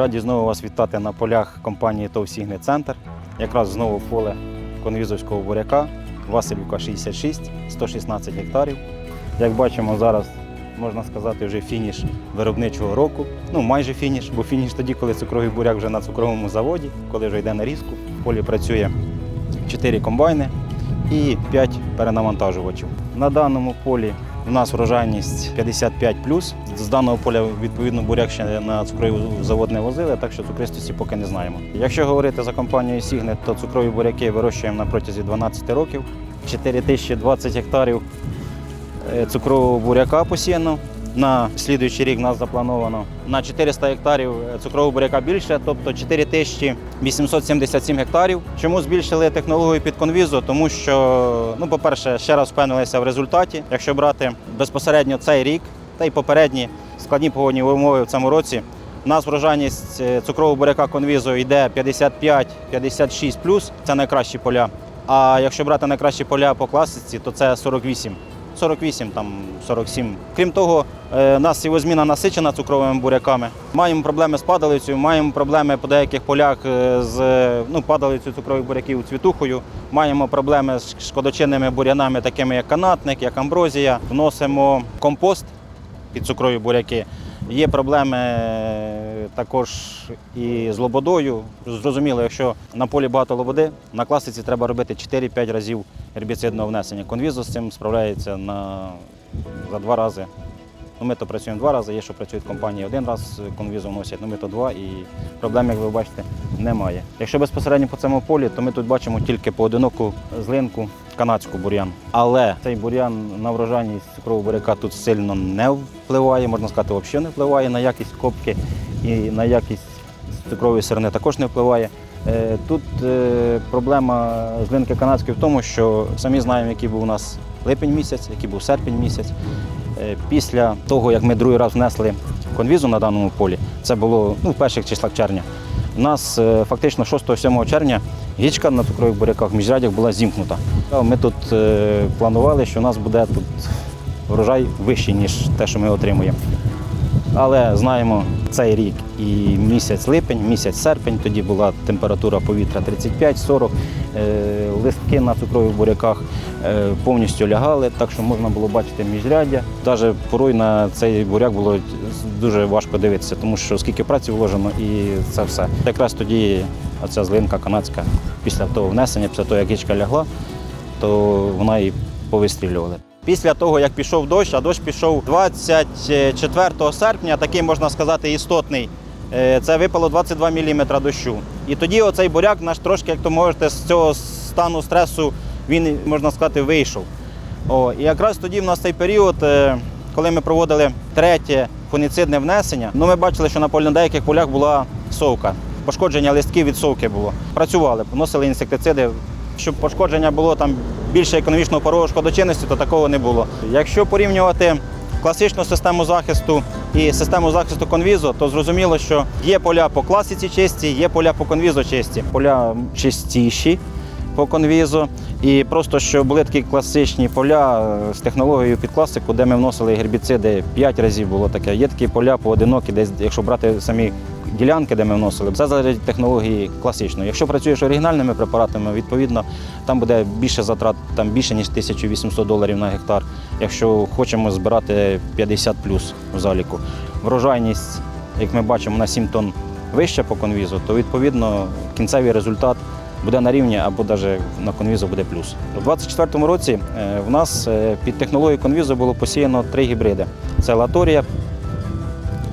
Раді знову вас вітати на полях компанії ТОВ «Сігни Центр. Якраз знову поле конвізовського буряка, Васильівка 66, 116 гектарів. Як бачимо, зараз можна сказати вже фініш виробничого року. Ну, майже фініш, бо фініш тоді, коли цукровий буряк вже на цукровому заводі, коли вже йде на різку. В полі працює 4 комбайни і 5 перенавантажувачів. На даному полі у нас врожайність 55 З даного поля відповідно буряк ще на цукровий завод не возили, так що цукристості поки не знаємо. Якщо говорити за компанією Сігнет, то цукрові буряки вирощуємо на протязі 12 років. 4020 гектарів е, цукрового буряка посіяно. На слідуючий рік нас заплановано на 400 гектарів е, цукрового буряка більше, тобто 4877 гектарів. Чому збільшили технологію під конвізу? Тому що, ну, по-перше, ще раз впевнилися в результаті. Якщо брати безпосередньо цей рік та й попередні складні погодні умови в цьому році, у нас врожайність е, цукрового буряка конвізу йде 55-56 це найкращі поля. А якщо брати найкращі поля по класиці, то це 48. 48, там 47. Крім того, е, у нас сівозміна насичена цукровими буряками. Маємо проблеми з падалицею, маємо проблеми по деяких полях е, з ну, падалицею цукрових буряків цвітухою. Маємо проблеми з шкодочинними бурянами, такими як канатник, як амброзія. Вносимо компост під цукрові буряки. Є проблеми е, також і з лободою. Зрозуміло, якщо на полі багато лободи, на класиці треба робити 4-5 разів гербіцидного внесення. Конвізо з цим справляється на, за два рази. Ну, ми то працюємо два рази, є, що працюють компанії один раз конвізу вносять, ну ми то два і проблем, як ви бачите, немає. Якщо безпосередньо по цьому полі, то ми тут бачимо тільки поодиноку злинку канадську бур'ян. Але цей бур'ян на врожайність цукрового буряка тут сильно не впливає, можна сказати, взагалі не впливає на якість копки і на якість цукрової сирни також не впливає. Е, Тут е, проблема злинки канадської в тому, що самі знаємо, який був у нас липень місяць, який був серпень місяць. Е, Після того, як ми другий раз внесли конвізу на даному полі, це було ну, в перших числах червня. У нас е, фактично 6-7 червня гічка на цукрових буряках в міжрядях була зімкнута. Ми тут е, планували, що у нас буде тут врожай вищий, ніж те, що ми отримуємо. Але знаємо цей рік і місяць липень, місяць серпень, тоді була температура повітря 35-40, е, листки на цукрових буряках повністю лягали, так що можна було бачити міжряддя. Навіть порой на цей буряк було дуже важко дивитися, тому що скільки праці вложено і це все. Якраз тоді оця злинка канадська після того внесення, після того, як гічка лягла, то вона і повистрілювала. Після того, як пішов дощ, а дощ пішов 24 серпня, такий можна сказати істотний. е, Це випало 22 мм дощу. І тоді оцей буряк наш трошки, як то можете, з цього стану стресу він, можна сказати, вийшов. О, і якраз тоді в нас цей період, е, коли ми проводили третє фуніцидне внесення, ну ми бачили, що на полі деяких полях була совка. Пошкодження листків від совки було. Працювали, вносили інсектициди. Щоб пошкодження було там більше економічного порогу шкодочинності, то такого не було. Якщо порівнювати класичну систему захисту і систему захисту конвізу, то зрозуміло, що є поля по класиці чисті, є поля по конвізу чисті. Поля чистіші по конвізу. І просто що були такі класичні поля е, з технологією під класику, де ми вносили гербіциди 5 разів було таке. Є такі поля поодинокі, десь, якщо брати самі ділянки, де ми вносили, це залежить технології класичної. Якщо працюєш оригінальними препаратами, відповідно там буде більше затрат, там більше ніж 1800 доларів на гектар. Якщо хочемо збирати 50 плюс в заліку. Врожайність, як ми бачимо, на 7 тонн вища по конвізу, то відповідно кінцевий результат буде на рівні або навіть на конвізу буде плюс. У 2024 році е, в нас е, під технологією конвізу було посіяно три гібриди: це латорія,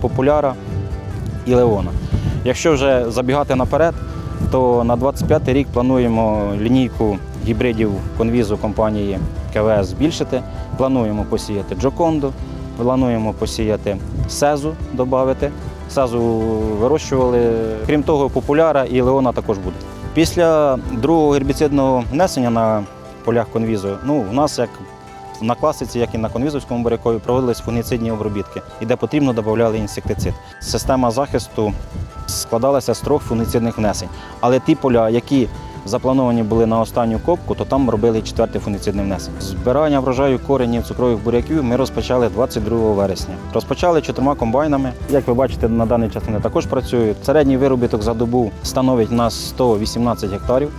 популяра і леона. Якщо вже забігати наперед, то на 25 рік плануємо лінійку гібридів конвізу компанії КВС збільшити. Плануємо посіяти Джоконду, плануємо посіяти Сезу додати. Сезу вирощували. Крім того, популяра і леона також буде. Після другого гербіцидного внесення на полях конвізу, ну, у нас як на класиці, як і на конвізовському бурякові, проводились фунгіцидні обробітки, і де потрібно додавали інсектицид. Система захисту складалася з трьох фунгіцидних внесень. Але ті поля, які заплановані були на останню копку, то там робили четвертий фунгіцидний внесок. Збирання врожаю коренів цукрових буряків ми розпочали 22 вересня. Розпочали чотирма комбайнами. Як ви бачите, на даний час вони також працюють. Середній виробіток за добу становить у нас 118 гектарів.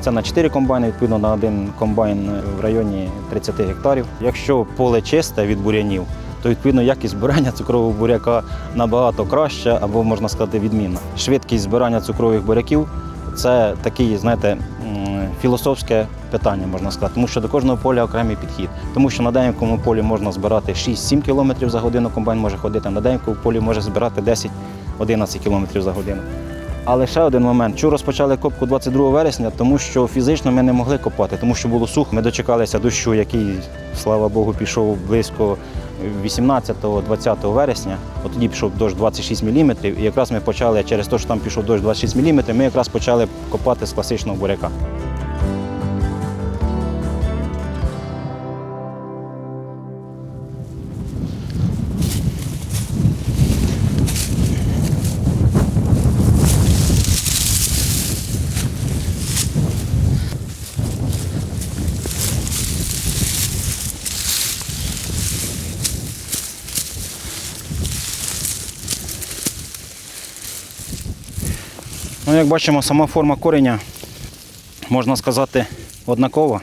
Це на 4 комбайни, відповідно на один комбайн в районі 30 гектарів. Якщо поле чисте від бурянів, то відповідно якість збирання цукрового буряка набагато краща або можна сказати відмінна. Швидкість збирання цукрових буряків це такий, знаєте, філософське питання, можна сказати, тому що до кожного поля окремий підхід. Тому що на деякому полі можна збирати 6-7 км за годину, комбайн може ходити, на деякому полі може збирати 10-11 км за годину. Але ще один момент. Чому розпочали копку 22 вересня? Тому що фізично ми не могли копати, тому що було сухо. Ми дочекалися дощу, який, слава Богу, пішов близько 18-20 вересня. От тоді пішов дощ 26 мм, і якраз ми почали через те, що там пішов дощ 26 мм, ми якраз почали копати з класичного буряка. Ну, як бачимо, сама форма кореня, можна сказати, однакова.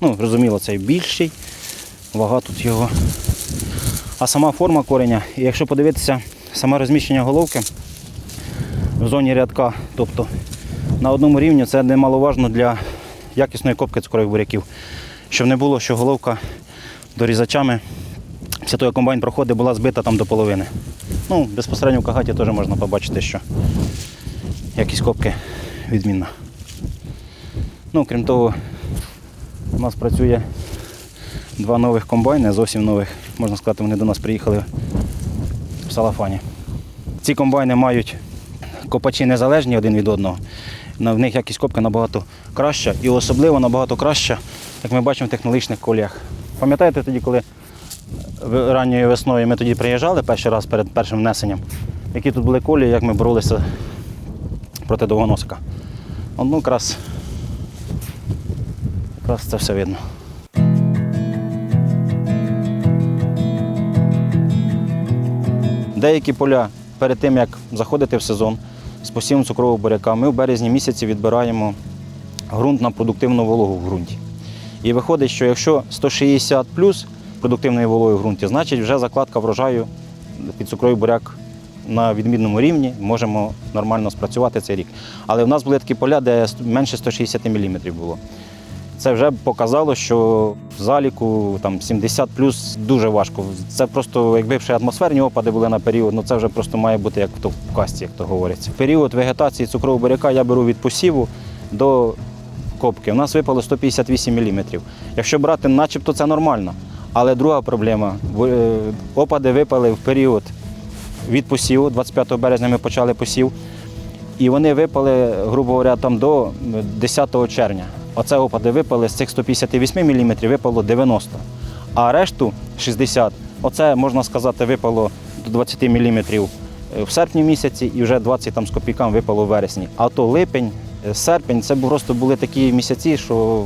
Ну, зрозуміло, цей більший, вага тут його. А сама форма кореня, і якщо подивитися саме розміщення головки в зоні рядка, тобто на одному рівні, це немаловажно для якісної копки цукрових буряків. Щоб не було, що головка дорізачами після того, як комбайн проходить, була збита там до половини. Ну, безпосередньо в кагаті теж можна побачити, що якість копки відмінна. Ну, крім того, у нас працює два нових комбайни, зовсім нових. Можна сказати, вони до нас приїхали в салафані. Ці комбайни мають копачі незалежні один від одного. В них якість копки набагато краща і особливо набагато краща, як ми бачимо в технологічних коліях. Пам'ятаєте тоді, коли ранньою весною ми тоді приїжджали перший раз перед першим внесенням, які тут були колії, як ми боролися проти довгоносика. Ну, якраз, якраз це все видно. Деякі поля перед тим, як заходити в сезон з посівом цукрового буряка, ми в березні місяці відбираємо ґрунт на продуктивну вологу в ґрунті. І виходить, що якщо 160 плюс продуктивної вологи в ґрунті, значить вже закладка врожаю під цукровий буряк на відмінному рівні, можемо нормально спрацювати цей рік. Але в нас були такі поля, де менше 160 мм було. Це вже показало, що в заліку там 70 плюс дуже важко. Це просто, якби ще атмосферні опади були на період, ну це вже просто має бути як то в касті, як то говориться. Період вегетації цукрового буряка я беру від посіву до копки. У нас випало 158 мм. Якщо брати, начебто це нормально. Але друга проблема е, опади випали в період від посіву. 25 березня ми почали посів. І вони випали, грубо говоря, там до 10 червня. Оце опади випали з цих 158 мм випало 90. А решту 60, оце можна сказати, випало до 20 мм в серпні місяці і вже 20 там з копійками випало в вересні. А то липень, е, серпень це просто були такі місяці, що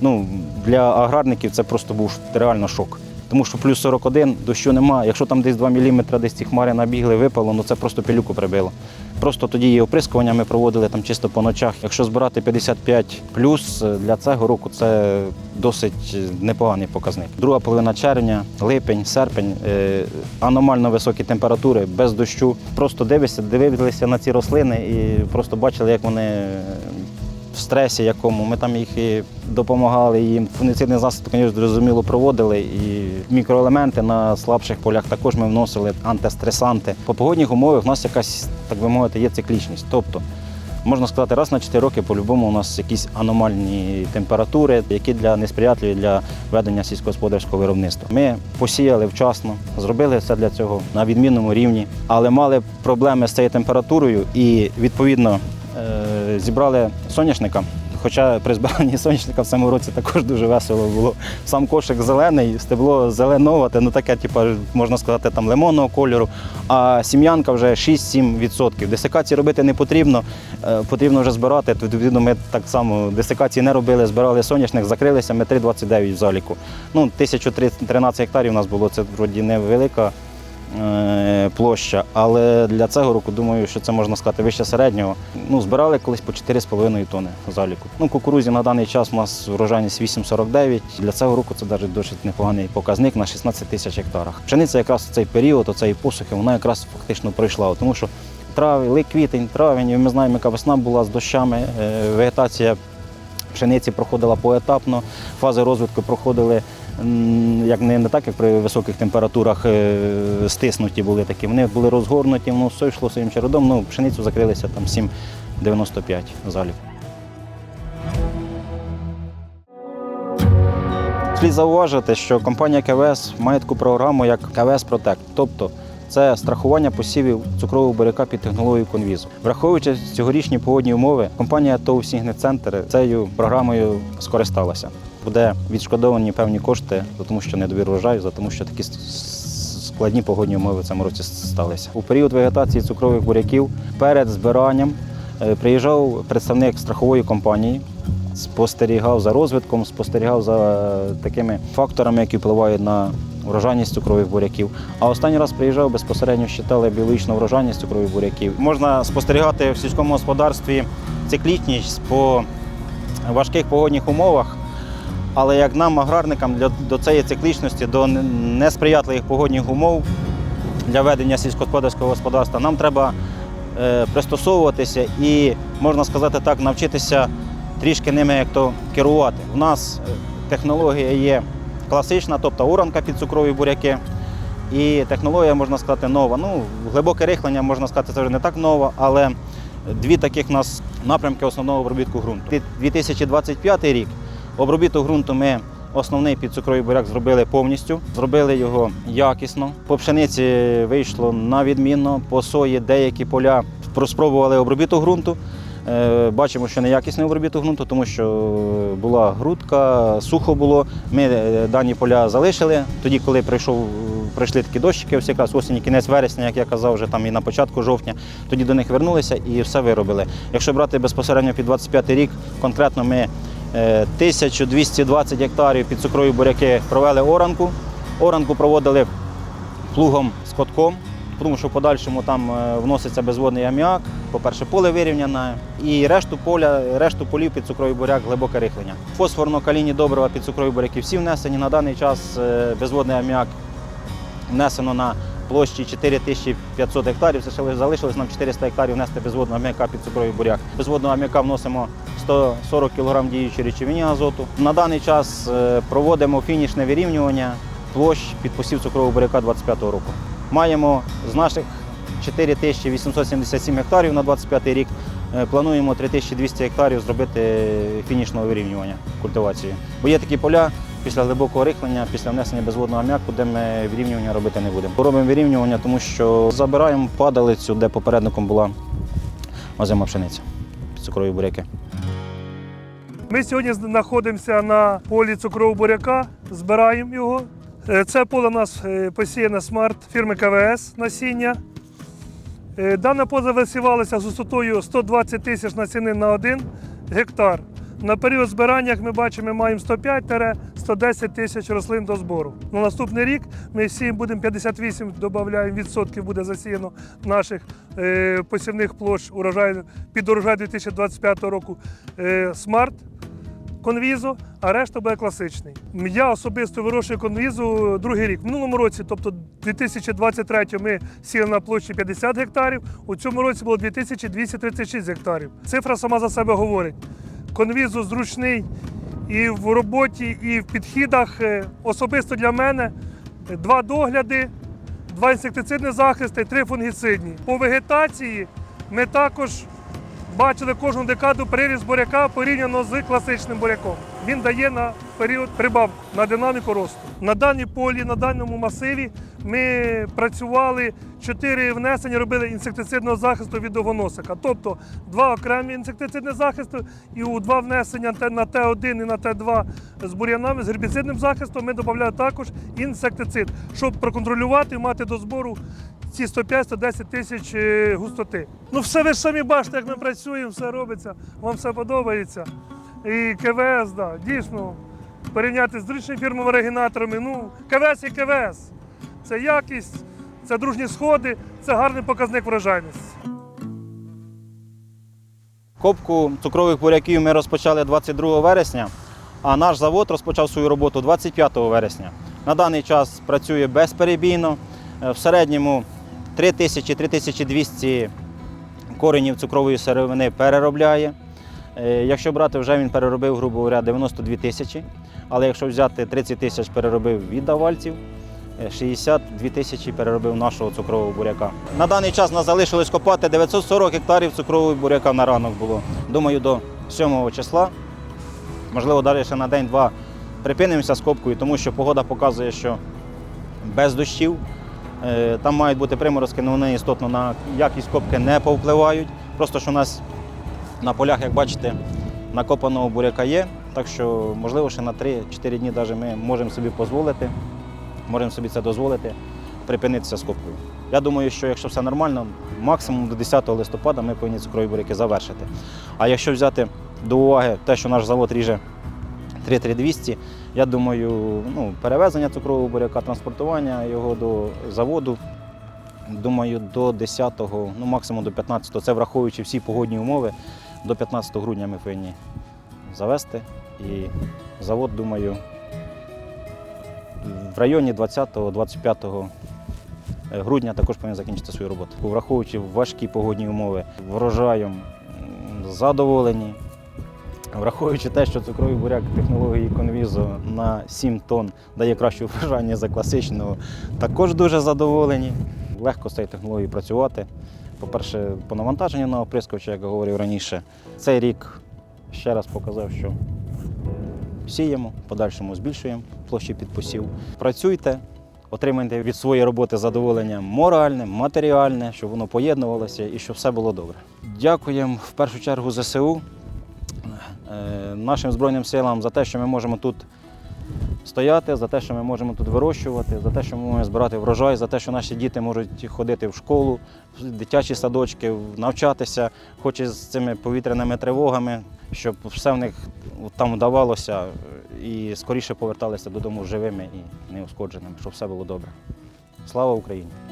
ну, для аграрників це просто був реально шок. Тому що плюс 41, дощу нема. Якщо там десь 2 мм десь ці хмари набігли, випало, ну це просто пилюку прибило. Просто тоді і оприскування ми проводили там чисто по ночах. Якщо збирати 55 плюс е, для цього року, це досить непоганий показник. Друга половина червня, липень, серпень, е, аномально високі температури, без дощу. Просто дивишся, дивилися на ці рослини і просто бачили, як вони в стресі якому. Ми там їх і допомагали їм. Фунгіцидний засіб, звісно, зрозуміло, проводили. І мікроелементи на слабших полях також ми вносили антистресанти. По погодних умовах у нас якась, так би мовити, є циклічність. Тобто, можна сказати, раз на 4 роки по-любому у нас якісь аномальні температури, які для несприятливі для ведення сільськогосподарського виробництва. Ми посіяли вчасно, зробили все для цього на відмінному рівні, але мали проблеми з цією температурою і відповідно е, зібрали соняшника. Хоча при збиранні соняшника в цьому році також дуже весело було. Сам кошик зелений, стебло зеленовате, ну таке, типу, можна сказати, там лимонного кольору, а сім'янка вже 6-7%. Десикації робити не потрібно. е, потрібно вже збирати. Відповідно ми так само десикації не робили, збирали соняшник, закрилися. Ми 3,29 в заліку. Ну, 1013 гектарів у нас було, це вроді невелика площа, але для цього року думаю, що це можна сказати вище середнього. Ну, збирали колись по 4,5 тонни заліку. Ну, кукурузі на даний час у нас врожайність 8,49. Для цього року це навіть досить непоганий показник на 16 тисяч гектарах. Пшениця якраз в цей період, оцеї посухи, вона якраз фактично пройшла, тому що травень, квітень, травень, і ми знаємо, яка весна була з дощами, е, вегетація пшениці проходила поетапно, фази розвитку проходили як не, не так, як при високих температурах е, стиснуті були такі. Вони були розгорнуті, воно все йшло своїм чередом. Ну, пшеницю закрилися там 7,95 залік. Слід зауважити, що компанія КВС має таку програму як КВС Протект, тобто це страхування посівів цукрового буряка під технологією конвізу. Враховуючи цьогорічні погодні умови, компанія ТОВ Сігнецентр цією програмою скористалася. Буде відшкодовані певні кошти, тому що недобір врожаю, тому що такі складні погодні умови в цьому році сталися. У період вегетації цукрових буряків перед збиранням е, приїжджав представник страхової компанії, спостерігав за розвитком, спостерігав за такими факторами, які впливають на врожайність цукрових буряків. А останній раз приїжджав безпосередньо щитали біологічну врожайність цукрових буряків. Можна спостерігати в сільському господарстві циклічність по важких погодних умовах. Але як нам, аграрникам, для, до цієї циклічності, до несприятливих погодних умов для ведення сільськогосподарського господарства, нам треба е, пристосовуватися і, можна сказати так, навчитися трішки ними як то керувати. У нас е, технологія є класична, тобто уранка під цукрові буряки. І технологія, можна сказати, нова. Ну, глибоке рихлення, можна сказати, це вже не так нова, але дві таких у нас напрямки основного обробітку ґрунту. 2025 рік обробіток ґрунту ми основний під цукровий буряк зробили повністю, зробили його якісно. По пшениці вийшло на відмінно, по сої деякі поля спробували обробіток ґрунту. Е, Бачимо, що неякісний обробіток ґрунту, тому що була грудка, сухо було. Ми е, дані поля залишили. Тоді, коли прийшов, прийшли такі дощики, ось якраз осінь, кінець вересня, як я казав, вже там і на початку жовтня, тоді до них вернулися і все виробили. Якщо брати безпосередньо під 25 рік, конкретно ми 1220 гектарів під цукрові буряки провели оранку. Оранку проводили плугом з котком, тому що в подальшому там е, вноситься безводний аміак. По-перше, поле вирівняне, і решту поля, решту полів під цукровий буряк глибоке рихлення. Фосфорно-калійні добрива під цукрові буряки всі внесені. На даний час е, безводний аміак внесено на площі 4500 гектарів. Це ще залишилось нам 400 гектарів внести безводного аміака під цукровий буряк. Безводного аміака вносимо 140 кг діючої речовині азоту. На даний час е, проводимо фінішне вирівнювання площ під посів цукрового буряка 25-го року. Маємо з наших 4877 гектарів на 25 рік. е, Плануємо 3200 гектарів зробити фінішного вирівнювання культивації. Бо є такі поля після глибокого рихлення, після внесення безводного аміаку, де ми вирівнювання робити не будемо. Робимо вирівнювання, тому що забираємо падалицю, де попередником була озима пшениця цукрові буряки. Ми сьогодні знаходимося на полі цукрового буряка, збираємо його. Е, Це поле у нас е, посіяне смарт фірми КВС насіння. Е, Дане поле висівалося з густотою 120 тисяч насінин на один гектар. На період збирання, як ми бачимо, ми маємо 105-110 тисяч рослин до збору. На наступний рік ми сіємо будемо 58, додаємо відсотків буде засіяно наших е, посівних площ урожаю, під урожай 2025 року е, смарт конвізу, а решта буде класичний. Я особисто вирощую конвізу другий рік. В минулому році, тобто 2023 ми сіяли на площі 50 гектарів, у цьому році було 2236 гектарів. Цифра сама за себе говорить. Конвізу зручний і в роботі, і в підхідах. Е, Особисто для мене два догляди, два інсектицидні захисти, три фунгіцидні. По вегетації ми також бачили кожну декаду приріст буряка порівняно з класичним буряком. Він дає на період прибавку на динаміку росту. На даній полі, на даному масиві ми працювали чотири внесення, робили інсектицидного захисту від довгоносика. Тобто два окремі інсектицидні захисти і у два внесення на Т1 і на Т2 з бур'янами, з гербіцидним захистом ми додали також інсектицид, щоб проконтролювати і мати до збору ці 105-110 тисяч е, густоти. Ну все ви ж самі бачите, як ми працюємо, все робиться, вам все подобається. І КВС, да, дійсно, порівняти з іншими фірмами оригінаторами. Ну, КВС і КВС. Це якість, це дружні сходи, це гарний показник врожайності. Копку цукрових буряків ми розпочали 22 вересня, а наш завод розпочав свою роботу 25 вересня. На даний час працює безперебійно. Е, В середньому 3000-3200 коренів цукрової сировини переробляє. Е, Якщо брати, вже він переробив, грубо говоря, 92 тисячі. Але якщо взяти 30 тисяч переробив від давальців, 62 тисячі переробив нашого цукрового буряка. На даний час нас залишилось копати 940 гектарів цукрового буряка на ранок було. Думаю, до 7 числа, можливо, далі ще на день-два припинимося з копкою, тому що погода показує, що без дощів. е, Там мають бути приморозки, але вони істотно на якість копки не повпливають. Просто що у нас на полях, як бачите, накопаного буряка є. Так що, можливо, ще на 3-4 дні навіть ми можемо собі дозволити, можемо собі це дозволити, припинитися з копкою. Я думаю, що якщо все нормально, максимум до 10 листопада ми повинні цукрові буряки завершити. А якщо взяти до уваги те, що наш завод ріже 33200, я думаю, ну, перевезення цукрового буряка, транспортування його до заводу, думаю, до 10, ну максимум до 15, це враховуючи всі погодні умови, до 15 грудня ми повинні завести. І завод, думаю, в районі 20-25 грудня також повинен закінчити свою роботу. Враховуючи важкі погодні умови, врожаєм задоволені. Враховуючи те, що цукровий буряк технології конвізу на 7 тонн дає краще врожання за класичного, також дуже задоволені. Легко з цією технологією працювати. По-перше, по навантаженню на оприскувача, як я говорив раніше, цей рік ще раз показав, що сіємо, подальшому збільшуємо площі під посів. Працюйте, отримайте від своєї роботи задоволення моральне, матеріальне, щоб воно поєднувалося і щоб все було добре. Дякуємо в першу чергу ЗСУ, е, нашим Збройним силам за те, що ми можемо тут стояти, за те, що ми можемо тут вирощувати, за те, що ми можемо збирати врожай, за те, що наші діти можуть ходити в школу, в дитячі садочки, навчатися, хоч і з цими повітряними тривогами, щоб все в них там вдавалося і скоріше поверталися додому живими і неушкодженими, щоб все було добре. Слава Україні!